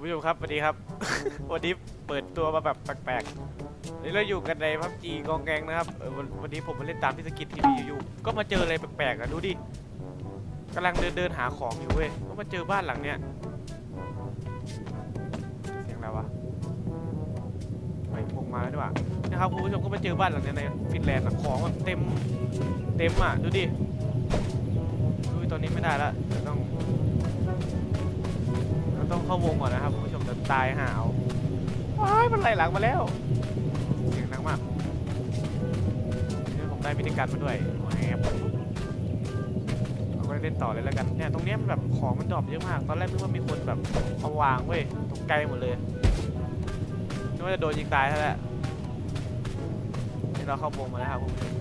คุณผู้ชมครับสวัสดีครับ วันนี้เปิดตัวมาแบบแปลกๆนี่เราอยู่กันในพับจีกองแกงนะครับเออวันวันนี้ผมมาเล่นตามที่สกิททีวีอยู่ๆก็มาเจออะไรแปลกๆอะดูดิกำลังเดินเดินหาของอยู่เว้ยก็มาเจอบ้านหลังเนี้ยเสียงอะไรวะไปพงมาแล้วด้วยว่ะนะครับคุณผู้ชมก็มาเจอบ้านหลังเนี้ยในฟินแลนด์อะของแบบเต็มเต็มอะดูดิดูตอนนี้ไม่ได้ละเดี๋ยวต้อง วงก่อนนะครับคุณผู้ชมจะตายหาเอาว้ายมันไหลหลังมาแล้วเสียงดังมากนี่ผมได้มินิกันมาด้วยแอบเราก็เล่นต่อเลยแล้วกันเนี่ยตรงเนี้ยมันแบบของมันดรอปเยอะมากตอนแรกนึกว่ามีคนแบบเอาวางเว้ยตรงไกลหมดเลยนึกว่าจะโดนยิงตายซะแล้วนี่เราเข้าวงมาแล้วครับคุณผู้ชม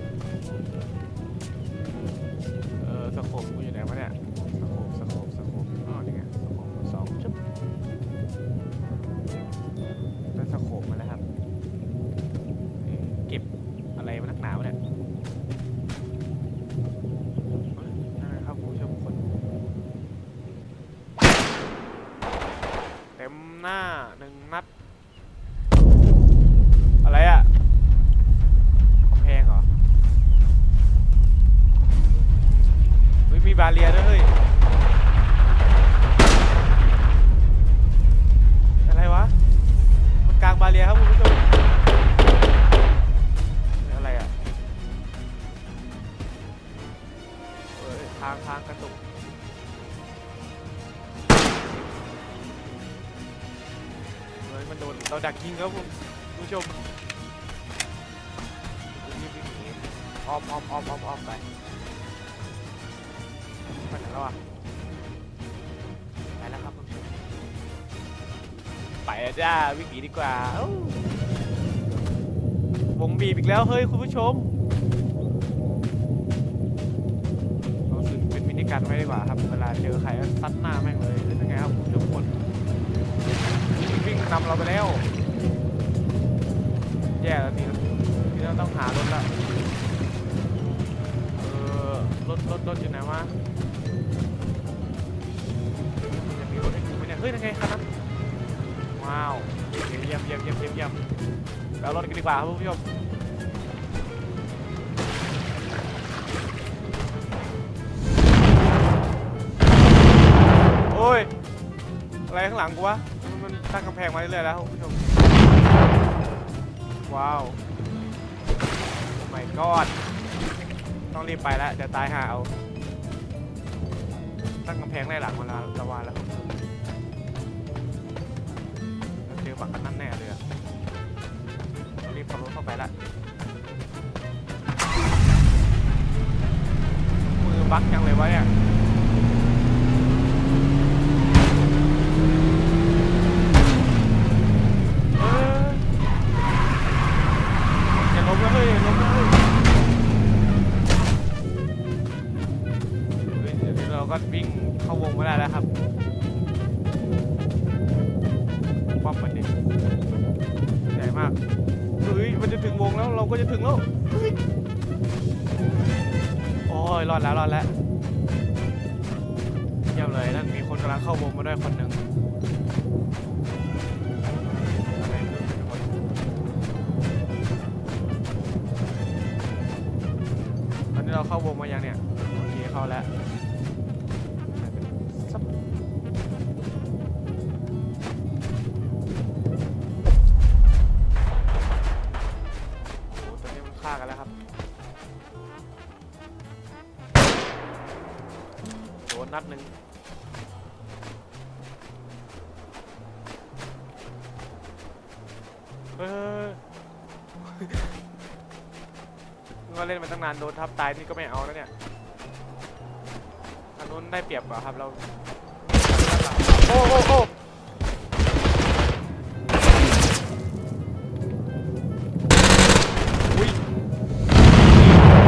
บาเรียด้วยเฮ้ย อะไรวะ มันกลางบาเรียครับคุณผู้ชมอะไรอะเอ้ยทางทางกระตุกเฮ้ยมันโดนเราดักยิงครับคุณผู้ชมรีบวิ่งหนีอ้อมอ้อมอ้อมอ้อมอ้อมไป แล้วอะไปแล้วครับคุณผู้ชมไปแล้วจ้าวิ่งหนีดีกว่าเอ้าวงบีบอีกแล้วเฮ้ยคุณผู้ชมเราซื้อเป็นมินิกันไว้ดีกว่าครับเวลาเจอใครก็ซัดหน้าแม่งเลยเป็นยังไงครับคุณผู้ชมคนวิ่งนำเราไปแล้วแย่แล้วทีที่เราต้องหารถละเออรถรถรถอยู่ไหนวะ เอารถกันดีกว่าครับคุณผู้ชมโอ้ย อะไรข้างหลังกูวะ มันตั้งกำแพงมาเรื่อยๆแล้วคุณผู้ชม ว้าว โอ้ my god ต้องรีบไปแล้วเดี๋ยวตายหาเอา ตั้งกำแพงไล่หลังมาแล้วระวานแล้วคุณผู้ชมเจอบักกันนั่นแน่เลยอะ ต้องรีบขับรถเข้าไปละมือบักยังเลยวะเนี่ย เข้าวงมาได้คนหนึ่งตอนนี้เราเข้าวงมายังเนี่ย โอเคเข้าแล้วตอนนี้มันฆ่ากันแล้วครับ โดนนัดหนึ่ง เฮ้ยนึกว่าเล่นมาตั้งนานโดนทับตายนี่ก็ไม่เอาแล้วเนี่ยทางนู้นได้เปรียบกว่าครับเรา โอ้โอ้โอ้อุ้ย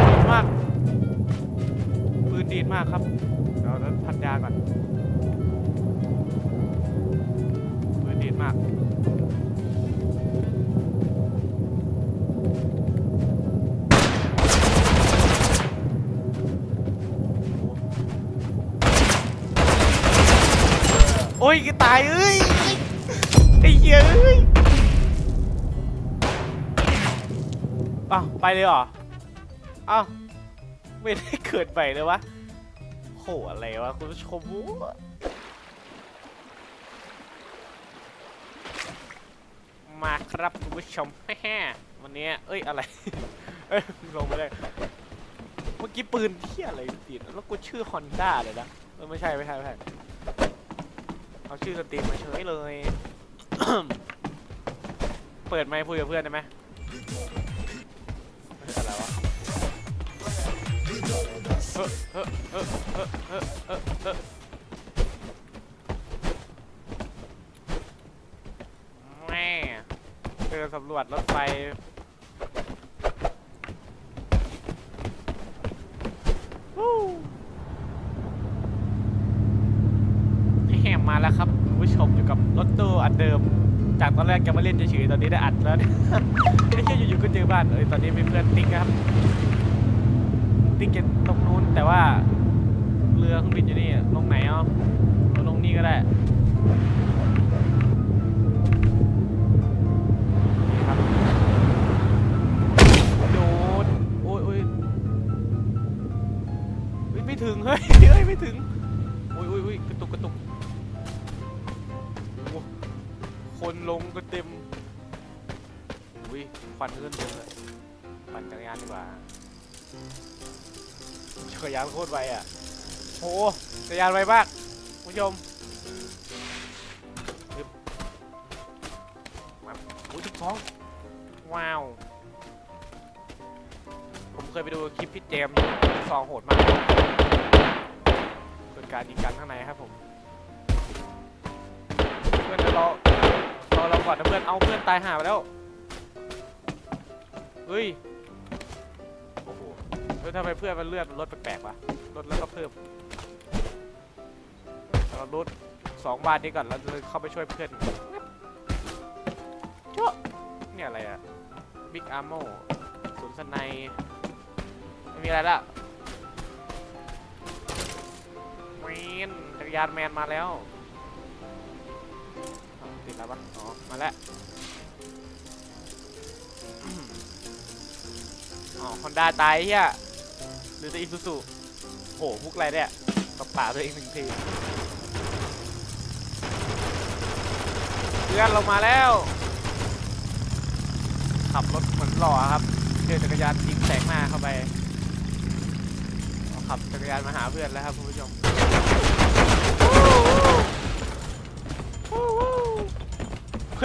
ดีดมาก ปืนดีดมากครับเดี๋ยวเราพันยาก่อน ปืนดีดมาก โอ้ยตายเอ้ยไอ้เหี้ยเอ้ยอ้าวไปเลยเหรออ้าวไม่ได้เกิดใหม่เลยวะโหอะไรวะคุณผู้ชมมาครับคุณผู้ชมแฮ่วันนี้เอ้ยอะไรเอ้ยลงไปเลยเมื่อกี้ปืนเที่ยอะไรติดแล้วกูชื่อฮอนด้าเลยนะเออไม่ใช่ไม่ใช่ไม่ใช่ เอาชื่อสตรีมมาเฉยเลย เปิดไมค์คุยกับเพื่อนได้ไหมอะไรวะเฮ้อเฮ้อเฮ้อเฮ้อเฮ้อเฮ้อเฮ้อแม่เดินสำรวจรถไฟ วู้แหมมาแล้วครับคุณผู้ชมอยู่กับรถตู้อันเดิม จากตอนแรกจะมาเล่นเฉยๆตอนนี้ได้อัดแล้วนี่ไอ้เหี้ยอยู่ๆก็เจอบ้านเอ้ยตอนนี้มีเพื่อนติ๊กครับ ติ๊กจะตรงนู้นแต่ว่า เรือเครื่องบินอยู่นี่ลงไหนอะเอาลงนี่ก็ได้ครับดนโอ้ยโอ้ยไม่ถึงเฮ้ยเฮ้ยไม่ถึง คนลงก็เต็มอุ้ยควันขึ้นเต็มเลยปั่นจักรยานดีกว่าจักรยานโคตรไวอะโหจักรยานไวมากผู้ชมปึ๊บมาอุ้ยทุกท้องว้าว ผมเคยไปดูคลิปพี่เจมส์ซองโหดมากเป็นการยิงกันข้างในครับผม อเราก่อนนะเพื่อน เอาเพื่อนตายหาไปแล้ว เฮ้ย โอ้โหเฮ้ยทำไมเพื่อนมันเลือดมันลดแปลกๆวะลดแล้วก็เพิ่มเราลดสองบาทนี้ก่อนเราจะเข้าไปช่วยเพื่อนเจ้าเนี่ยอะไรอะบิ๊กอาร์โมศูนย์สไนยไม่มีอะไรละแมนจักรยานแมนมาแล้ว ติดแล้วปะอ๋อ มาแล้ว อ๋อฮอนด้าตายเฮียหรือจะอีซูซูโหมุกอะไรเนี่ยตบป่าตัวเองหนึ่งทีเพื่อนเรามาแล้ว ขับรถเหมือนหล่อครับเจอจักรยานยิงแสงหน้าเข้าไปขับจักรยานมาหาเพื่อนแล้วครับคุณผู้ชม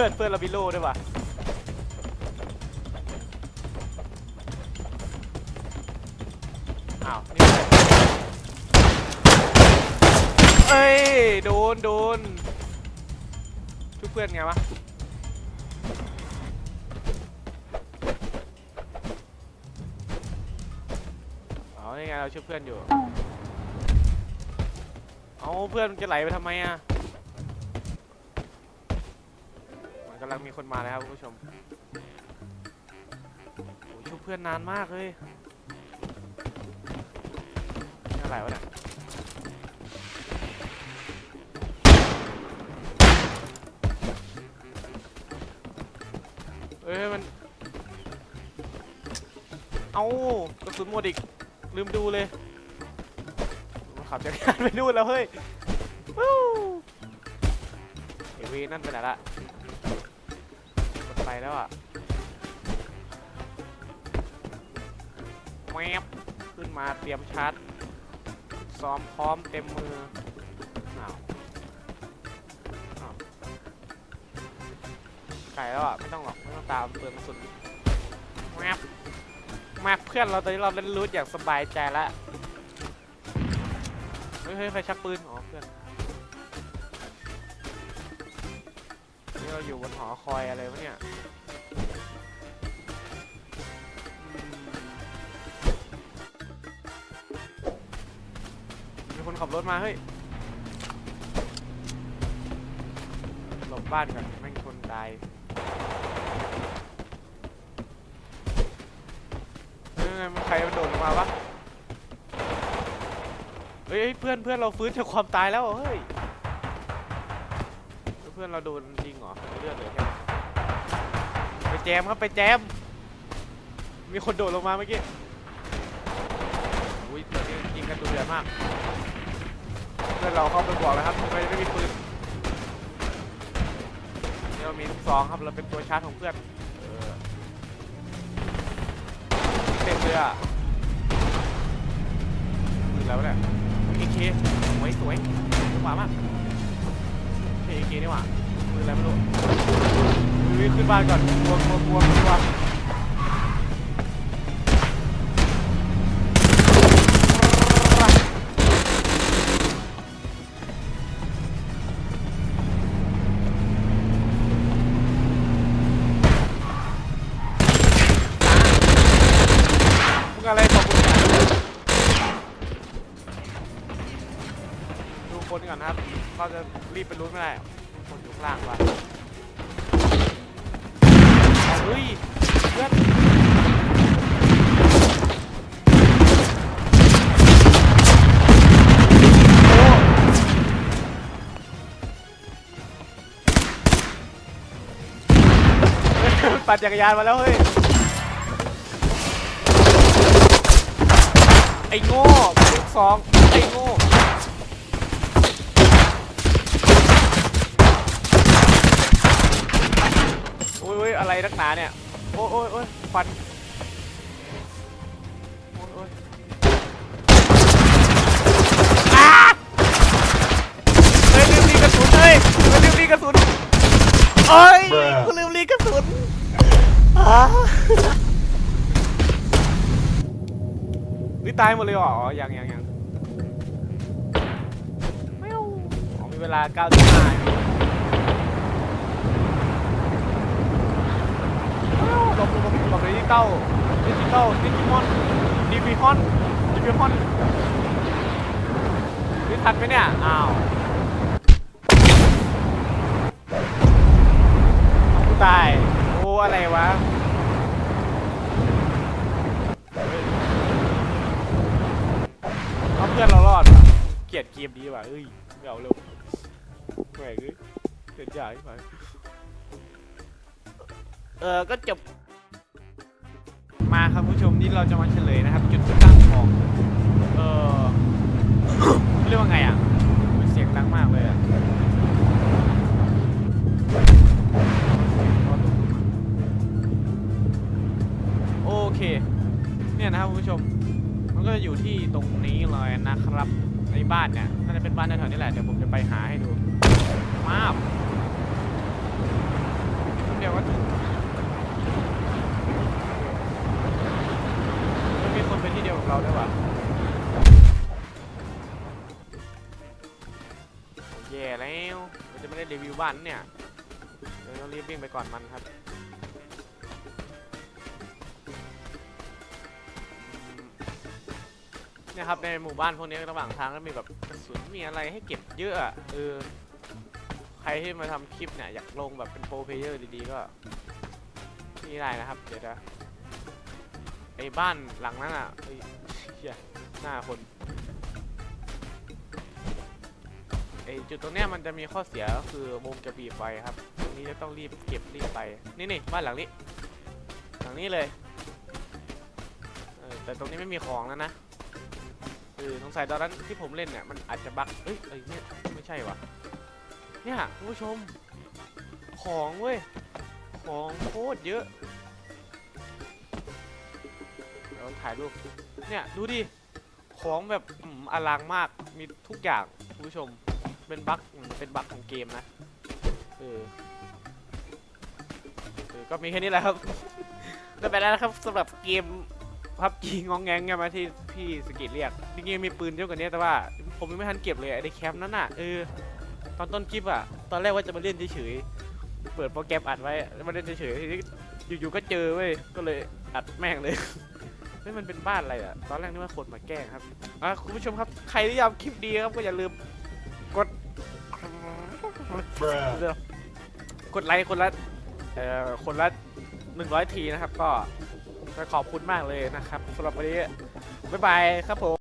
พื่อนเพื่อนเราบิโลด้วยว่ะอ้าวนี่เอ้ยโดนโดนช่วยเพื่อนไงวะอ๋อนี่ไงเราช่วยเพื่อนอยู่ เอาเพื่อนมันจะไหลไปทำไมอะ มันกำลังมีคนมาแล้วครับคุณผู้ชมโอ้ยช่วยเพื่อนนานมากเลยนี่อะไรวะเนี่ยเอ้ยมัน เอากระสุนหมดอีก ลืมดูเลย ขับจักรยานไปนู่นแล้วเฮ้ยเอวีนั่นไปไหนละ ไปแล้วอะแมบขึ้นมาเตรียมชาร์จซ้อมพร้อมเต็มมืออ้าวไกลแล้วอะ ไม่ต้องหรอก ไม่ต้องตามเปลืองกระสุนแมบมาเพื่อนเราตอนนี้เราเล่นรูทอย่างสบายใจแล้วเฮ้ยเฮ้ยใครชักปืนอ๋อเพื่อน นี่เราอยู่บนหอคอยอะไรวะเนี่ยมีคนขับรถมาเฮ้ยหลบบ้านก่อนไม่มีคนตายเฮ้ยมันใครมันโดดลงมาวะเฮ้ยเพื่อนเพื่อนเราฟื้นจากความตายแล้วเหรอเฮ้ย พื่พื่อนเราโดนยิงเหรอเลือดเหลยแค่นี้ไปแจมครับไปแจม มีคนโดดลงมาเมื่อกี้อุ้ยตอนนี้ยิงกันดูเดือดมาก เพื่อนเราเข้าไปบอกแล้วครับไม่ไม่มีปืนนี่เรามีลูกซองครับเราเป็นตัวชาร์จของเพื่อนเออเต็มเลยอะปืนแล้วเนี่ยเอเคสวยสวยสวยมาก เอเคนี่หว่าปืออะไรไม่รู้วิ่งขึ้นบ้านก่อนกลัวกลัวกลัวกลัว เราจะรีบไปรู้นไม่ได้คนอยู่ข้างล่างว่ะเฮ้ยเพื่อนโอ้ปั่นจักรยานมาแล้วเฮ้ย ไอ้โง่ลูกสองไอ้โง่โอะไรนักหนาเนี่ย โอ้ยโอ้ยโอ้ยควันโอ้ยโอ้ยอ้าเฮ้ยลืมรีกระสุนเฮ้ยเฮ้ยลืมรีกระสุนเอ้ยกูลืมรีกระสุนอ้าวิตายหมดเลยเหรออ๋อยังยังยังไม่เอาอ๋อมีเวลา9ก้าสิบห้า ลบลบลบลบดิจิตอลดิจิตอลดิจิมอนดิฟิฮอนดิฟิฮอนนี่ทันไหมเนี่ย อ้าวกูตาย โอ้อะไรวะเอาเพื่อนเรารอดเกลียดเกมนี้ว่ะเอ้ยไม่เอาเร็วแหวกเอ้ยเกิดจ่ายไปเออ ก็จบ มาครับผู้ชมนี่เราจะมาเฉลยนะครับ จุดตั้งของเออเรียกว่าไงอะเสียงดังมากเลยอะโอเค เนี่ยนะครับผู้ชม มันก็จะอยู่ที่ตรงนี้เลยนะครับในบ้านเนี่ยน่าจะเป็นบ้านแถวๆนี้แหละเดี๋ยวผมจะไปหาให้ดูมาบเดี๋ยวก็ถึง เดวิวบ้านเนี่ยเดี๋ยวต้องรีบวิ่งไปก่อนมันครับเนี่ยครับ ในหมู่บ้านพวกนี้ระหว่างทางก็มีแบบกระสุนมีอะไรให้เก็บเยอะเออใครที่มาทำคลิปเนี่ยอยากลงแบบเป็นโปรเพลเยอร์ดีๆก็นี่ได้นะครับ เดี๋ยวนะไอ้บ้านหลังนั้นอะเฮ้ยหน้าคน ไอจุดตรงเนี้ยมันจะมีข้อเสียก็คือวงจะบีบไว้ครับ ตรงนี้จะต้องรีบเก็บรีบไป นี่นี่บ้านหลังนี้ หลังนี้เลยเออแต่ตรงนี้ไม่มีของแล้วนะเออสงสัยตอนนั้นที่ผมเล่นเนี่ยมันอาจจะบั๊กเอ้ยเอ้ยเนี่ยไม่ใช่วะเนี่ยคุณผู้ชม ของเว้ย ของโคตรเยอะเดี๋ยวถ่ายรูป เนี่ยดูดิ ของแบบอืมอลังมาก มีทุกอย่างคุณผู้ชม เป็นบั๊กเป็นบั๊กของเกมนะเออเออก็มีแค่นี้แหละครับได้ไปแล้วนะครับสำหรับเกมพับจีงองแงงไงมาที่พี่สกิทเรียกจริงๆมีปืนเยอะกว่านี้แต่ว่า ผมยังไม่ทันเก็บเลยไอ้แคมป์นั้นน่ะเออตอนต้นคลิปอะตอนแรกว่าจะมาเล่นเฉยๆเปิดโปรแกรมอัดไว้แล้วมาเล่นเฉยๆทีนี้อยู่ๆก็เจอเว้ยก็เลยอัดแม่งเลยเฮ้ยมันเป็นบ้านอะไรอะ ตอนแรกนึกว่าคนมาแกล้งครับอะคุณผู้ชมครับ ใครที่ยากคลิปดีครับก็อย่าลืม กดกดไลค์คนละเอ่อคนละหนึ่งร้อยทีนะครับ ก็ขอบคุณมากเลยนะครับสำหรับวันนี้ บ๊ายบายครับผม